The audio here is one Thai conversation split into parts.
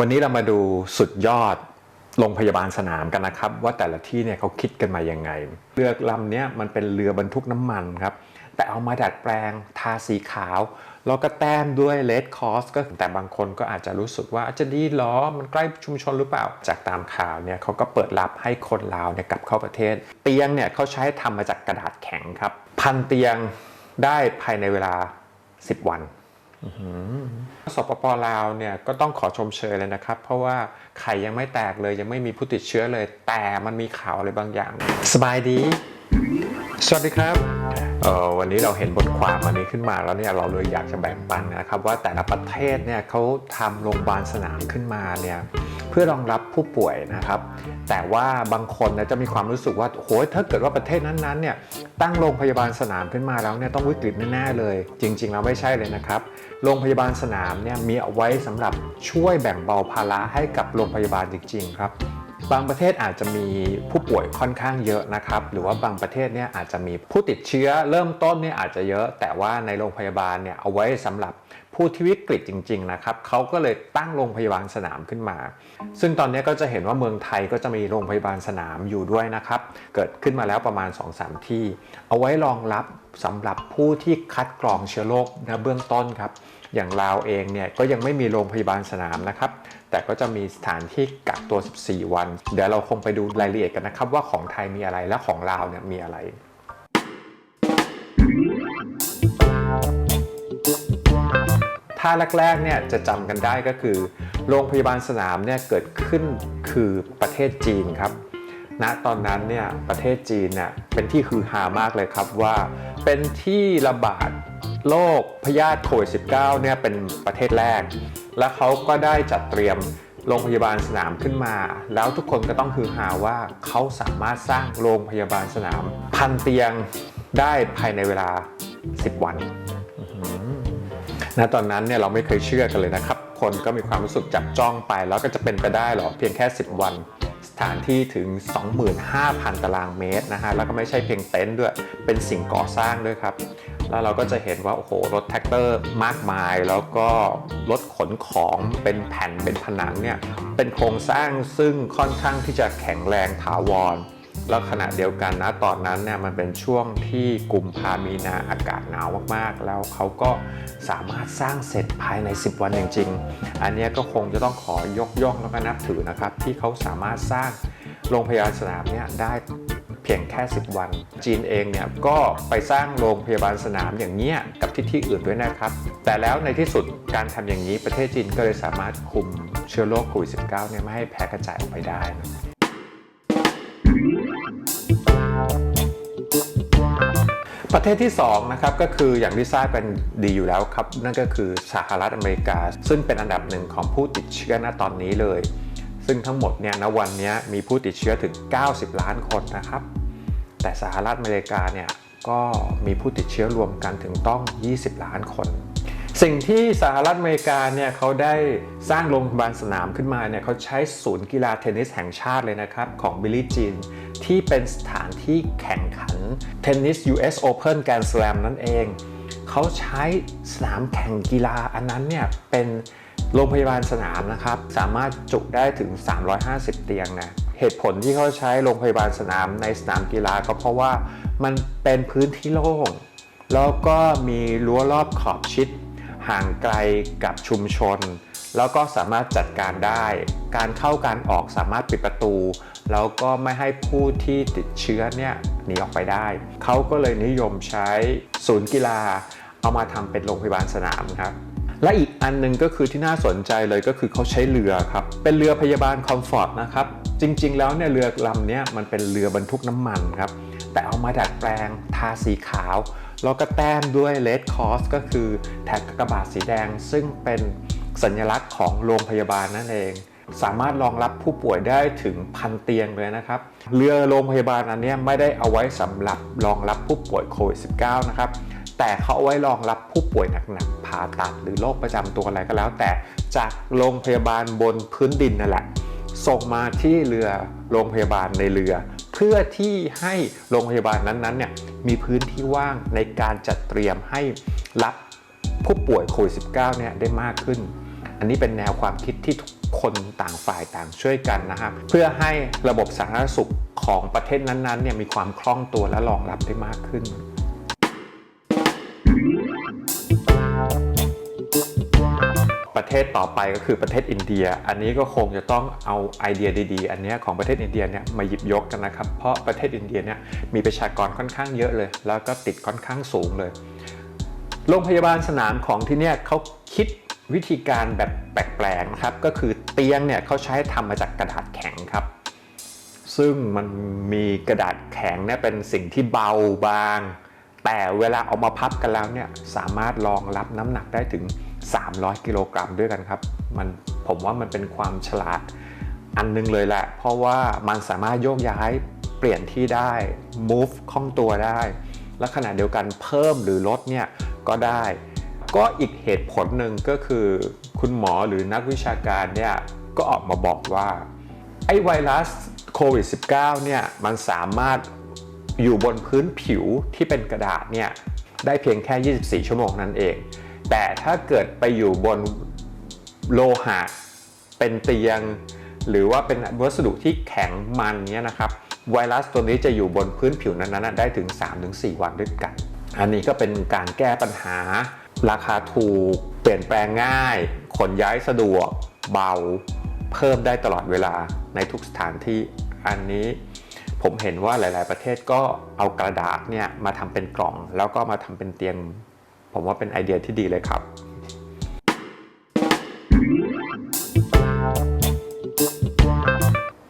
วันนี้เรามาดูสุดยอดโรงพยาบาลสนามกันนะครับ ว่าแต่ละที่เนี่ยเขาคิดกันมายังไง เรือลำนี้มันเป็นเรือบรรทุกน้ำมันครับ แต่เอามาดัดแปลงทาสีขาว แล้วก็แต้มด้วยเลดคอสก็แต่บางคนก็อาจจะรู้สึกว่าจะดีหรอ มันใกล้ชุมชนหรือเปล่า จากตามข่าวเนี่ยเขาก็เปิดรับให้คนลาวเนี่ยกลับเข้าประเทศ เตียงเนี่ยเขาใช้ทำมาจากกระดาษแข็งครับ พันเตียงได้ภายในเวลา 10 วัน สปปลาวเนี่ยก็ต้องขอชมเชยเลยนะครับ เพราะว่าไข่ยังไม่แตกเลยยังไม่มีผู้ติดเชื้อเลย แต่มันมีข่าวอะไรบางอย่าง สบายดี สวัสดีครับออวันนี้เราเห็นบทความอันนี้ขึ้นมาแล้วเนี่ยเราเลยอยากจะแบ่งปันนะครับ ว่าแต่ละประเทศเนี่ยเขาทำโรงพยาบาลสนามขึ้นมาเนี่ยเพื่อรองรับผู้ป่วยนะครับ แต่ว่าบางคนนี่ยจะมีความรู้สึกว่าโหยถ้าเกิดว่าประเทศนั้นๆเนี่ยตั้งโรงพยาบาลสนามขึ้นมาแล้วเนี่ยต้องวิกฤตแน่ๆเลย จริงๆแล้วไม่ใช่เลยนะครับโรงพยาบาลสนามเนี่ยมีเอาไว้สำหรับช่วยแบ่งเบาภาระให้กับโรงพยาบาลจริง ๆ ครับ บางประเทศอาจจะมีผู้ป่วยค่อนข้างเยอะนะครับ หรือว่าบางประเทศเนี่ยอาจจะมีผู้ติดเชื้อเริ่มต้นเนี่ยอาจจะเยอะ แต่ว่าในโรงพยาบาลเนี่ยเอาไว้สำหรับผู้ที่วิกฤตจริง ๆ นะครับเขาก็เลยตั้งโรงพยาบาลสนามขึ้นมา ซึ่งตอนนี้ก็จะเห็นว่าเมืองไทยก็จะมีโรงพยาบาลสนามอยู่ด้วยนะครับ เกิดขึ้นมาแล้วประมาณ 2-3 ที่ เอาไว้รองรับสำหรับผู้ที่คัดกรองเชื้อโรคนะเบื้องต้นครับ อย่างลาวเองเนี่ยก็ยังไม่มีโรงพยาบาลสนามนะครับแต่ก็จะมีสถานที่กักตัว 14 วัน เดี๋ยวเราคงไปดูรายละเอียดกันนะครับว่าของไทยมีอะไรและของลาวเนี่ยมีอะไรถ้าแรกๆเนี่ยจะจำกันได้ก็คือ โรงพยาบาลสนามเนี่ยเกิดขึ้นคือประเทศจีนครับณตอนนั้นเนี่ยประเทศจีนเนี่ยเป็นที่ฮือฮามากเลยครับว่า เป็นที่ระบาดโรคพยาธิโควิด -19 เนี่ยเป็นประเทศแรก และเขาก็ได้จัดเตรียมโรงพยาบาลสนามขึ้นมา แล้วทุกคนก็ต้องฮือฮาว่าเขาสามารถสร้างโรงพยาบาลสนามพันเตียงได้ภายในเวลา 10 วันณตอนนั้นเนี่ยเราไม่เคยเชื่อกันเลยนะครับ คนก็มีความรู้สึกจับจ้องไป แล้วก็จะเป็นไปได้หรอเพียงแค่ 10 วัน สถานที่ถึง 25,000 ตารางเมตรนะฮะ แล้วก็ไม่ใช่เพียงเต็นท์ด้วย เป็นสิ่งก่อสร้างด้วยครับ แล้วเราก็จะเห็นว่าโอ้โหรถแท็กเตอร์มากมาย แล้วก็รถขนของเป็นแผ่นเป็นผนังเนี่ยเป็นโครงสร้างซึ่งค่อนข้างที่จะแข็งแรงถาวร แล้วขณะเดียวกันนะตอนนั้นเนี่ยมันเป็นช่วงที่กลุ่มภามีนาอากาศหนาวมากๆ แล้วเขาก็สามารถสร้างเสร็จภายใน 10 วันจริง ๆ อันนี้ก็คงจะต้องขอยกย่องแล้วก็นับถือนะครับ ที่เขาสามารถสร้างโรงพยาบาลสนามเนี่ยได้ เพียงแค่ 10 วัน จีนเองเนี่ยก็ไปสร้างโรงพยาบาลสนามอย่างเนี้ยกับที่ที่อื่นด้วยนะครับ แต่แล้วในที่สุดการทำอย่างนี้ประเทศจีนก็เลยสามารถคุมเชื้อโรคโควิด -19 เนี่ยไม่ให้แพร่กระจายออกไปได้นะประเทศที่2นะครับก็คืออย่างที่ทราบกันดีอยู่แล้วครับ นั่นก็คือสหรัฐอเมริกา ซึ่งเป็นอันดับหนึ่งของผู้ติดเชื้อณตอนนี้เลย ซึ่งทั้งหมดเนี่ยณวันนี้มีผู้ติดเชื้อถึง 90 ล้านคนนะครับ แต่สหรัฐอเมริกาเนี่ยก็มีผู้ติดเชื้อรวมกันถึงต้อง 20 ล้านคน สิ่งที่สหรัฐอเมริกาเนี่ยเขาได้สร้างโรงพยาบาลสนามขึ้นมาเนี่ยเขาใช้ศูนย์กีฬาเทนนิสแห่งชาติเลยนะครับ ของบิลลี่จีนที่เป็นสถานที่แข่งขันเทนนิส US Open Grand Slam นั่นเอง เขาใช้สนามแข่งกีฬาอันนั้นเนี่ยเป็น โรงพยาบาลสนามนะครับ สามารถจุได้ถึง 350 เตียงนะเหตุผลที่เขาใช้โรงพยาบาลสนามในสนามกีฬาก็เพราะว่ามันเป็นพื้นที่โล่งแล้วก็มีรั้วรอบขอบชิด ห่างไกลกับชุมชน แล้วก็สามารถจัดการได้ การเข้าการออกสามารถปิดประตู แล้วก็ไม่ให้ผู้ที่ติดเชื้อเนี่ยหนีออกไปได้ เขาก็เลยนิยมใช้ศูนย์กีฬา เอามาทำเป็นโรงพยาบาลสนามครับ และอีกอันหนึงก็คือที่น่าสนใจเลยก็คือเขาใช้เรือครับ เป็นเรือพยาบาลคอมฟอร์ตนะครับ จริงๆ แล้วเนี่ยเรือลำนี้มันเป็นเรือบรรทุกน้ำมันครับ แต่เอามาดัดแปลงทาสีขาว แล้วก็แต้มด้วยเลดคอสก็คือแท็กกระบาดสีแดง ซึ่งเป็นสัญลักษณ์ของโรงพยาบาลนั่นเองสามารถรองรับผู้ป่วยได้ถึงพันเตียงเลยนะครับ เรือโรงพยาบาลอันนี้ไม่ได้เอาไว้สำหรับรองรับผู้ป่วยโควิด -19 นะครับ แต่เขาเอาไว้รองรับผู้ป่วยหนักๆผ่าตัดหรือโรคประจำตัวอะไรก็แล้ว แต่จากโรงพยาบาลบนพื้นดินนั่นแหละส่งมาที่เรือโรงพยาบาลในเรือ เพื่อที่ให้โรงพยาบาลนั้นๆเนี่ยมีพื้นที่ว่างในการจัดเตรียมให้รับผู้ป่วยโควิด -19 เนี่ยได้มากขึ้น อันนี้เป็นแนวความคิดที่ถูกคนต่างฝ่ายต่างช่วยกันนะครับ เพื่อให้ระบบสาธารณสุขของประเทศนั้นๆเนี่ยมีความคล่องตัวและรองรับได้มากขึ้น ศต่อไปก็คือประเทศอินเดีย อันนี้ก็คงจะต้องเอาไอเดียดีๆ อันนี้ของประเทศอินเดียเนี่ยมาหยิบยกกันนะครับ เพราะประเทศอินเดียเนี่ยมีประชากรค่อนข้างเยอะเลย แล้วก็ติดค่อนข้างสูงเลย โรงพยาบาลสนามของที่เนี่ยเขาคิดวิธีการแบบแปลกๆนะครับ ก็คือเตียงเนี่ยเขาใช้ทำมาจากกระดาษแข็งครับ ซึ่งมันมีกระดาษแข็งเนี่ยเป็นสิ่งที่เบาบาง แต่เวลาเอามาพับกันแล้วเนี่ยสามารถรองรับน้ำหนักได้ถึง 300 กิโลกรัมด้วยกันครับ มันผมว่ามันเป็นความฉลาดอันหนึงเลยแหละ เพราะว่ามันสามารถโยกย้ายเปลี่ยนที่ได้ move คล่องตัวได้ และขณะเดียวกันเพิ่มหรือลดเนี่ยก็ได้ ก็อีกเหตุผลหนึ่งก็คือ คุณหมอหรือนักวิชาการเนี่ยก็ออกมาบอกว่า ไอ้ไวรัสโควิด -19 เนี่ยมันสามารถอยู่บนพื้นผิวที่เป็นกระดาษเนี่ยได้เพียงแค่ 24 ชั่วโมงนั่นเอง แต่ถ้าเกิดไปอยู่บนโลหะเป็นเตียง หรือว่าเป็นวัสดุที่แข็งมันเนี่ยนะครับไวรัสตัวนี้จะอยู่บนพื้นผิวนั้นๆได้ถึง 3-4 วันด้วยกัน อันนี้ก็เป็นการแก้ปัญหา ราคาถูก เปลี่ยนแปลงง่าย ขนย้ายสะดวก เบา เพิ่มได้ตลอดเวลาในทุกสถานที่ อันนี้ผมเห็นว่าหลาย ๆ ประเทศก็เอากระดาษเนี่ยมาทำเป็นกล่อง แล้วก็มาทำเป็นเตียง ผมว่าเป็นไอเดียที่ดีเลยครับ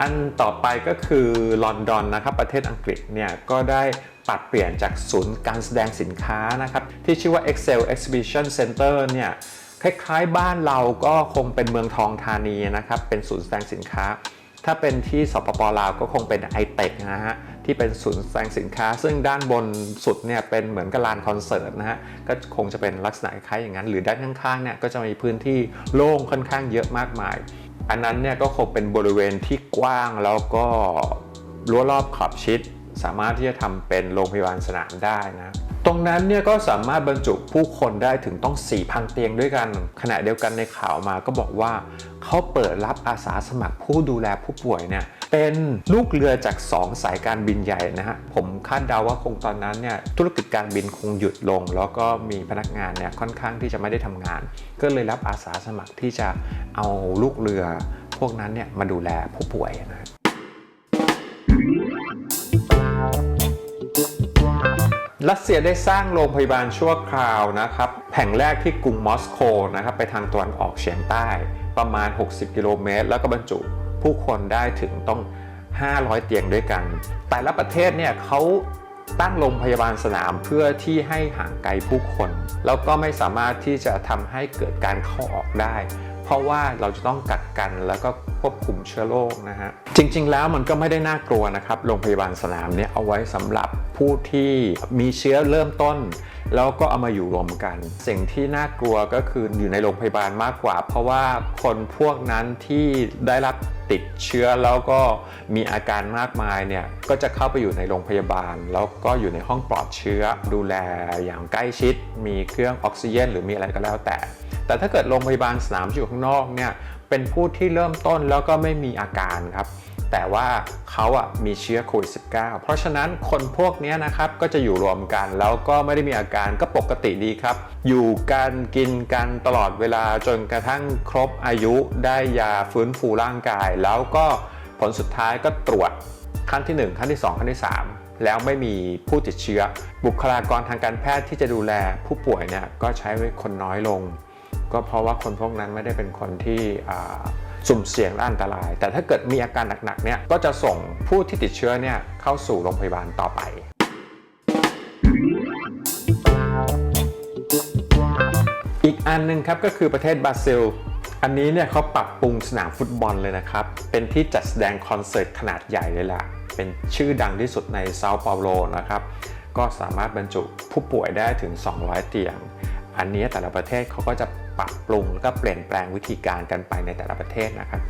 อันต่อไปก็คือลอนดอนนะครับประเทศอังกฤษเนี่ยก็ได้ปรับเปลี่ยนจากศูนย์การแสดงสินค้านะครับที่ชื่อว่า Excel Exhibition Center เนี่ยคล้ายๆบ้านเราก็คงเป็นเมืองทองธานีนะครับเป็นศูนย์แสดงสินค้า ถ้าเป็นที่สปปลาวก็คงเป็น i t e c h นะฮะ ที่เป็นศูนย์แสดงสินค้า ซึ่งด้านบนสุดเนี่ยเป็นเหมือนกับลานคอนเสิร์ตนะฮะก็คงจะเป็นลักษณะคล้ายอย่างนั้น หรือด้านข้างๆเนี่ยก็จะมีพื้นที่โล่งค่อนข้างเยอะมากมาย อันนั้นเนี่ยก็คงเป็นบริเวณที่กว้างแล้วก็รั้วรอบขอบชิด สามารถที่จะทำเป็นโรงพยาบาลสนามได้นะ ตรงนั้นเนี่ยก็สามารถบรรจุผู้คนได้ถึงต้อง 4,000 เตียงด้วยกัน ขณะเดียวกันในข่าวมาก็บอกว่า เขาเปิดรับอาสาสมัครผู้ดูแลผู้ป่วยเนี่ยเป็นลูกเรือจาก 2 สายการบินใหญ่นะฮะ ผมคาดเดาว่าคงตอนนั้นเนี่ยธุรกิจการบินคงหยุดลง แล้วก็มีพนักงานเนี่ยค่อนข้างที่จะไม่ได้ทำงาน ก็เลยรับอาสาสมัครที่จะเอาลูกเรือ พวกนั้นเนี่ยมาดูแลผู้ป่วยนะ รัสเซียได้สร้างโรงพยาบาลชั่วคราวนะครับแห่งแรกที่กรุงมอสโกนะครับไปทางตะวันออกเฉียงใต้ประมาณ 60 กิโลเมตร แล้วก็บรรจุผู้คนได้ถึงต้อง 500 เตียงด้วยกัน แต่ละประเทศเนี่ยเขาตั้งโรงพยาบาลสนามเพื่อที่ให้ห่างไกลผู้คน แล้วก็ไม่สามารถที่จะทำให้เกิดการเข้าออกได้ เพราะว่าเราจะต้องกักกันแล้วก็ควบคุมเชื้อโรคนะฮะจริง ๆ แล้วมันก็ไม่ได้น่ากลัวนะครับโรงพยาบาลสนามเนี่ยเอาไว้สำหรับ ผู้ที่มีเชื้อเริ่มต้น แล้วก็เอามาอยู่รวมกัน สิ่งที่น่ากลัวก็คืออยู่ในโรงพยาบาลมากกว่า เพราะว่าคนพวกนั้นที่ได้รับติดเชื้อแล้วก็มีอาการมากมายเนี่ยก็จะเข้าไปอยู่ในโรงพยาบาล แล้วก็อยู่ในห้องปลอดเชื้อ ดูแลอย่างใกล้ชิด มีเครื่องออกซิเจนหรือมีอะไรก็แล้วแต่ แต่ถ้าเกิดโรงพยาบาลสนามที่อยู่ข้างนอกเนี่ย เป็นผู้ที่เริ่มต้นแล้วก็ไม่มีอาการครับแต่ว่าเขาอะมีเชื้อโควิด -19 เพราะฉะนั้นคนพวกนี้นะครับก็จะอยู่รวมกันแล้วก็ไม่ได้มีอาการก็ปกติดีครับ อยู่กันกินกันตลอดเวลาจนกระทั่งครบอายุได้ยาฟื้นฟูร่างกาย แล้วก็ผลสุดท้ายก็ตรวจขั้นที่ 1 ขั้นที่ 2 ขั้นที่ 3 แล้วไม่มีผู้ติดเชื้อ บุคลากรทางการแพทย์ที่จะดูแลผู้ป่วยเนี่ยก็ใช้คนน้อยลง ก็เพราะว่าคนพวกนั้นไม่ได้เป็นคนที่สุ่มเสี่ยงและอันตราย แต่ถ้าเกิดมีอาการหนักๆเนี่ยก็จะส่งผู้ที่ติดเชื้อเนี่ยเข้าสู่โรงพยาบาลต่อไปอีกอันหนึงครับก็คือประเทศบราซิล อันนี้เนี่ยเขาปรับปรุงสนามฟุตบอลเลยนะครับ เป็นที่จัดแสดงคอนเสิร์ตขนาดใหญ่เลยล่ะ เป็นชื่อดังที่สุดในเซาเปาโลนะครับ ก็สามารถบรรจุผู้ป่วยได้ถึง 200 เตียง อันนี้แต่ละประเทศเขาก็จะ ปรับปรุง แล้วก็เปลี่ยนแปลงวิธีการกันไปในแต่ละประเทศนะครับ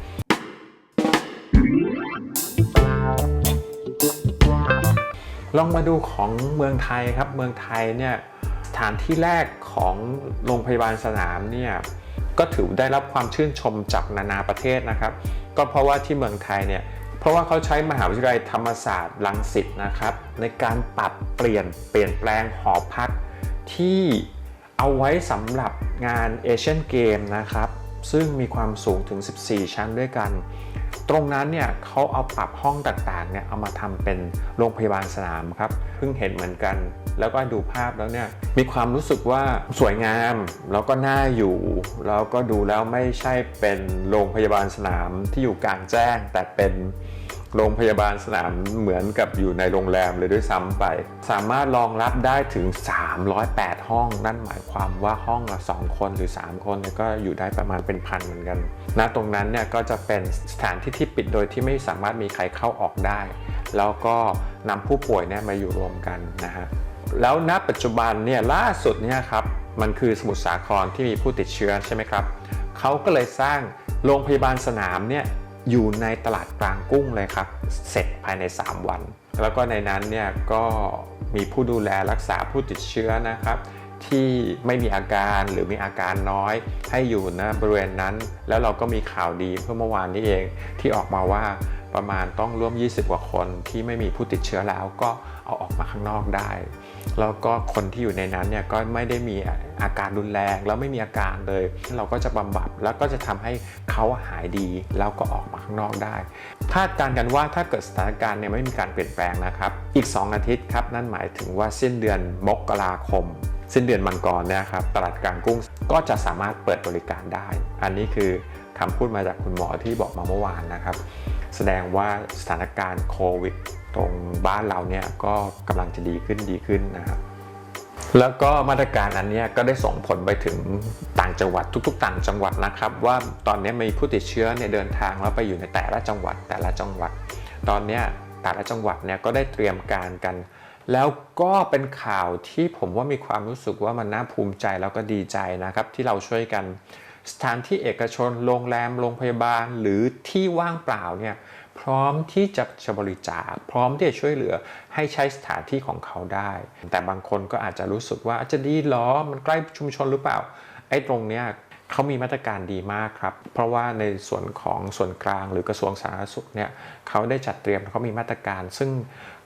ลองมาดูของเมืองไทยครับ เมืองไทยเนี่ยสถานที่แรกของโรงพยาบาลสนามเนี่ยก็ถือได้รับความชื่นชมจากนานาประเทศนะครับ ก็เพราะว่าที่เมืองไทยเนี่ยเพราะว่าเขาใช้มหาวิทยาลัยธรรมศาสตร์รังสิตนะครับ ในการปรับเปลี่ยนเปลี่ยนแปลงหอพักที่ เอาไว้สำหรับงานเอเชียนเกมนะครับ ซึ่งมีความสูงถึง 14 ชั้นด้วยกัน ตรงนั้นเนี่ยเขาเอาปรับห้องต่างๆเนี่ยเอามาทำเป็นโรงพยาบาลสนามครับ เพิ่งเห็นเหมือนกัน แล้วก็ดูภาพแล้วเนี่ยมีความรู้สึกว่าสวยงาม แล้วก็น่าอยู่ แล้วก็ดูแล้วไม่ใช่เป็นโรงพยาบาลสนามที่อยู่กลางแจ้ง แต่เป็น โรงพยาบาลสนามเหมือนกับอยู่ในโรงแรมเลยด้วยซ้ำไป สามารถรองรับได้ถึง 308 ห้อง นั่นหมายความว่าห้องละ2คนหรือ 3 คนเนี่ยก็อยู่ได้ประมาณเป็นพันเหมือนกันณตรงนั้นเนี่ยก็จะเป็นสถานที่ที่ปิดโดยที่ไม่สามารถมีใครเข้าออกได้ แล้วก็นำผู้ป่วยเนี่ยมาอยู่รวมกันนะฮะแล้วณปัจจุบันเนี่ยล่าสุดเนี่ยครับมันคือสมุทรสาครที่มีผู้ติดเชื้อใช่ไหมครับเขาก็เลยสร้างโรงพยาบาลสนามเนี่ย อยู่ในตลาดกลางกุ้งเลยครับ เสร็จภายใน 3 วัน แล้วก็ในนั้นเนี่ยก็มีผู้ดูแลรักษาผู้ติดเชื้อนะครับที่ไม่มีอาการหรือมีอาการน้อยให้อยู่นะบริเวณนั้น แล้วเราก็มีข่าวดีเพื่อเมื่อวานนี้เองที่ออกมาว่า ประมาณต้องร่วม 20 กว่าคนที่ไม่มีผู้ติดเชื้อแล้วก็เอาออกมาข้างนอกได้ แล้วก็คนที่อยู่ในนั้นเนี่ยก็ไม่ได้มีอาการรุนแรง แล้วไม่มีอาการเลย เราก็จะบำบัดแล้วก็จะทำให้เขาหายดีแล้วก็ออกมาข้างนอกได้คาดการณ์กันว่าถ้าเกิดสถานการณ์เนี่ยไม่มีการเปลี่ยนแปลงนะครับ อีก 2 อาทิตย์ครับนั่นหมายถึงว่าสิ้นเดือนมกราคมสิ้นเดือนมังกรเนี่ยครับตลาดกลางกุ้งก็จะสามารถเปิดบริการได้ อันนี้คือ คำพูดมาจากคุณหมอที่บอกมาเมื่อวานนะครับ แสดงว่าสถานการณ์โควิดตรงบ้านเราเนี่ยก็กำลังจะดีขึ้นดีขึ้นนะครับแล้วก็มาตรการอันนี้ก็ได้ส่งผลไปถึงต่างจังหวัดทุก ๆ ต่างจังหวัดนะครับ ว่าตอนนี้มีผู้ติดเชื้อเนี่ยเดินทางแล้วไปอยู่ในแต่ละจังหวัดแต่ละจังหวัด ตอนนี้แต่ละจังหวัดเนี่ยก็ได้เตรียมการกัน แล้วก็เป็นข่าวที่ผมว่ามีความรู้สึกว่ามันน่าภูมิใจแล้วก็ดีใจนะครับ ที่เราช่วยกัน สถานที่เอกชน โรงแรม โรงพยาบาล หรือที่ว่างเปล่าเนี่ยพร้อมที่จะจะบริจาค พร้อมที่จะช่วยเหลือให้ใช้สถานที่ของเขาได้ แต่บางคนก็อาจจะรู้สึกว่าจะดีหรอ มันใกล้ชุมชนหรือเปล่า ไอ้ตรงเนี้ยเขามีมาตรการดีมากครับ เพราะว่าในส่วนของส่วนกลางหรือกระทรวงสาธารณสุขเนี่ยเขาได้จัดเตรียมเขามีมาตรการ ซึ่ง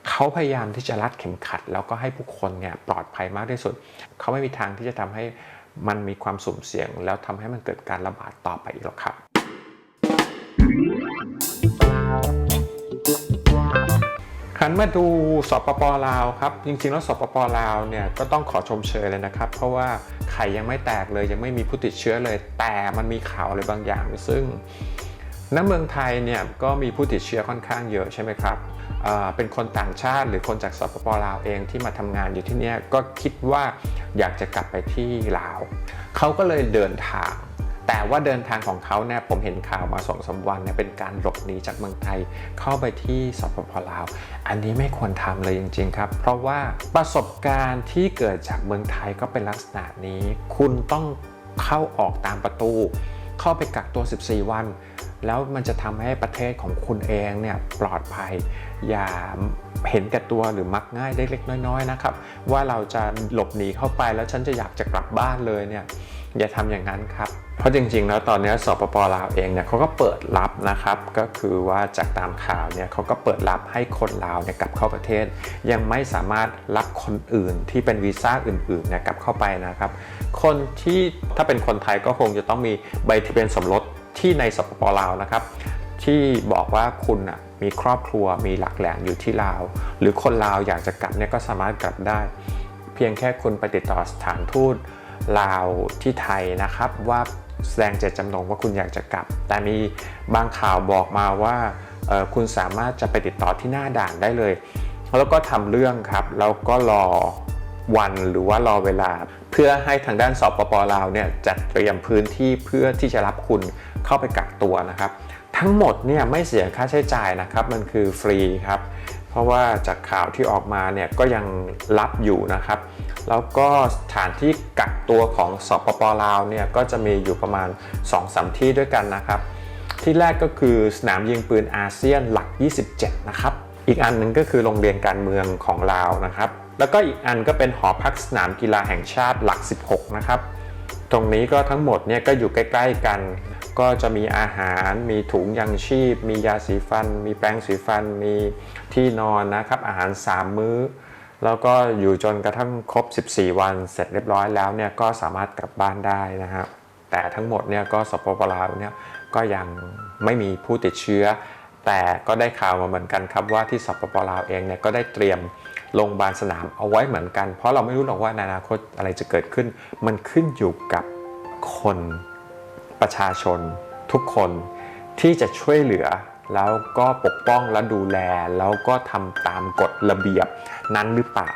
เขาพยายามที่จะรัดเข็มขัด แล้วก็ให้ผู้คนเนี่ยปลอดภัยมากที่สุด เขาไม่มีทางที่จะทำให้ มันมีความสุ่มเสี่ยง แล้วทำให้มันเกิดการระบาดต่อไปอีกหรอกครับขันมาดูสปปลาวครับ จริงๆ แล้วสปปลาวเนี่ยก็ต้องขอชมเชยเลยนะครับ เพราะว่าไข่ยังไม่แตกเลยยังไม่มีผู้ติดเชื้อเลย แต่มันมีข่าวอะไรบางอย่าง ซึ่ง ณเมืองไทยเนี่ยก็มีผู้ติดเชื้อค่อนข้างเยอะใช่ไหมครับเป็นคนต่างชาติหรือคนจากสปปลาวเองที่มาทำงานอยู่ที่นี่ก็คิดว่าอยากจะกลับไปที่ลาวเขาก็เลยเดินทาง แต่ว่าเดินทางของเขาเนี่ยผมเห็นข่าวมาสองสาวันเนี่ยเป็นการหลบหนีจากเมืองไทยเข้าไปที่สปปลาว อันนี้ไม่ควรทำเลยจริง ๆ ครับ เพราะว่าประสบการณ์ที่เกิดจากเมืองไทยก็เป็นลักษณะนี้ คุณต้องเข้าออกตามประตู เข้าไปกักตัว 14 วัน แล้วมันจะทำให้ประเทศของคุณเองเนี่ยปลอดภัย อย่าเห็นแก่ตัวหรือมักง่ายเล็กๆน้อยๆนะครับ ว่าเราจะหลบหนีเข้าไปแล้วฉันจะอยากจะกลับบ้านเลยเนี่ยอย่าทำอย่างนั้นครับ เพราะจริงๆ แล้วตอนนี้สปปลาวเองเนี่ยเขาก็เปิดรับนะครับ ก็คือว่าจากตามข่าวเนี่ยเขาก็เปิดรับให้คนลาวเนี่ยกลับเข้าประเทศ ยังไม่สามารถรับคนอื่นที่เป็นวีซ่าอื่นๆเนี่ยกลับเข้าไปนะครับ คนที่ถ้าเป็นคนไทยก็คงจะต้องมีใบทะเบียนสมรส ที่ในสปปลาวนะครับ ที่บอกว่าคุณอะมีครอบครัวมีหลักแหล่งอยู่ที่ลาว หรือคนลาวอยากจะกลับเนี่ยก็สามารถกลับได้ เพียงแค่คุณไปติดต่อสถานทูตลาวที่ไทยนะครับว่าแสดงเจตจำนงว่าคุณอยากจะกลับ แต่มีบางข่าวบอกมาว่าคุณสามารถจะไปติดต่อที่หน้าด่านได้เลย แล้วก็ทำเรื่องครับ แล้วก็รอ วันหรือว่ารอเวลา เพื่อให้ทางด้านสปปลาวเนี่ยจัดเตรียมพื้นที่เพื่อที่จะรับคุณเข้าไปกักตัวนะครับ ทั้งหมดเนี่ยไม่เสียค่าใช้จ่ายนะครับ มันคือฟรีครับเพราะว่าจากข่าวที่ออกมาเนี่ยก็ยังรับอยู่นะครับ แล้วก็สถานที่กักตัวของสปปลาวเนี่ยก็จะมีอยู่ประมาณ 2-3 ที่ด้วยกันนะครับ ที่แรกก็คือสนามยิงปืนอาเซียนหลัก 27 นะครับ อีกอันหนึ่งก็คือโรงเรียนการเมืองของลาวนะครับ แล้วก็อีกอันก็เป็นหอพักสนามกีฬาแห่งชาติหลัก 16 นะครับ ตรงนี้ก็ทั้งหมดเนี่ยก็อยู่ใกล้ ๆ กัน ก็จะมีอาหาร มีถุงยังชีพ มียาสีฟัน มีแปรงสีฟัน มีที่นอนนะครับ อาหาร 3 มื้อ แล้วก็อยู่จนกระทั่งครบ 14 วันเสร็จเรียบร้อยแล้วเนี่ยก็สามารถกลับบ้านได้นะครับแต่ทั้งหมดเนี่ยก็สปปลาวเนี่ยก็ยังไม่มีผู้ติดเชื้อ แต่ก็ได้ข่าวมาเหมือนกันครับว่าที่สปปลาวเองเนี่ยก็ได้เตรียม โรงพยาบาลสนามเอาไว้เหมือนกัน เพราะเราไม่รู้หรอกว่าในอนาคตอะไรจะเกิดขึ้น มันขึ้นอยู่กับคนประชาชน ทุกคนที่จะช่วยเหลือ แล้วก็ปกป้องและดูแล แล้วก็ทำตามกฎระเบียบนั้นหรือเปล่า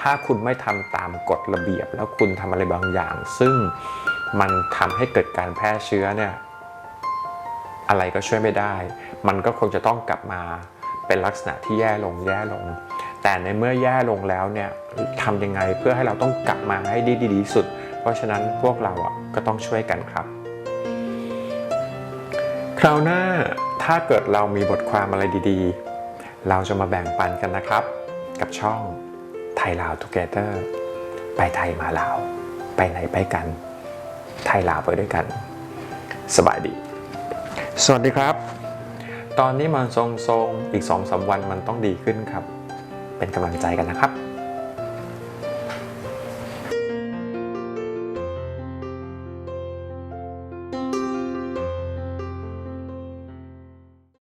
ถ้าคุณไม่ทำตามกฎระเบียบ แล้วคุณทำอะไรบางอย่าง ซึ่งมันทำให้เกิดการแพร่เชื้อเนี่ยอะไรก็ช่วยไม่ได้ มันก็คงจะต้องกลับมาเป็นลักษณะที่แย่ลงแย่ลง แต่ในเมื่อแย่ลงแล้วเนี่ยทำยังไงเพื่อให้เราต้องกลับมาให้ดีดีที่สุด เพราะฉะนั้นพวกเราอะก็ต้องช่วยกันครับ คราวหน้าถ้าเกิดเรามีบทความอะไรดีๆ เราจะมาแบ่งปันกันนะครับ กับช่องไทยลาว Together ไปไทยมาลาว ไปไหนไปกัน ไทยลาวไปด้วยกัน สบายดี สวัสดีครับ ตอนนี้มันทรงๆ อีก2อสวันมันต้องดีขึ้นครับ เป็นกำลังใจกันนะครับ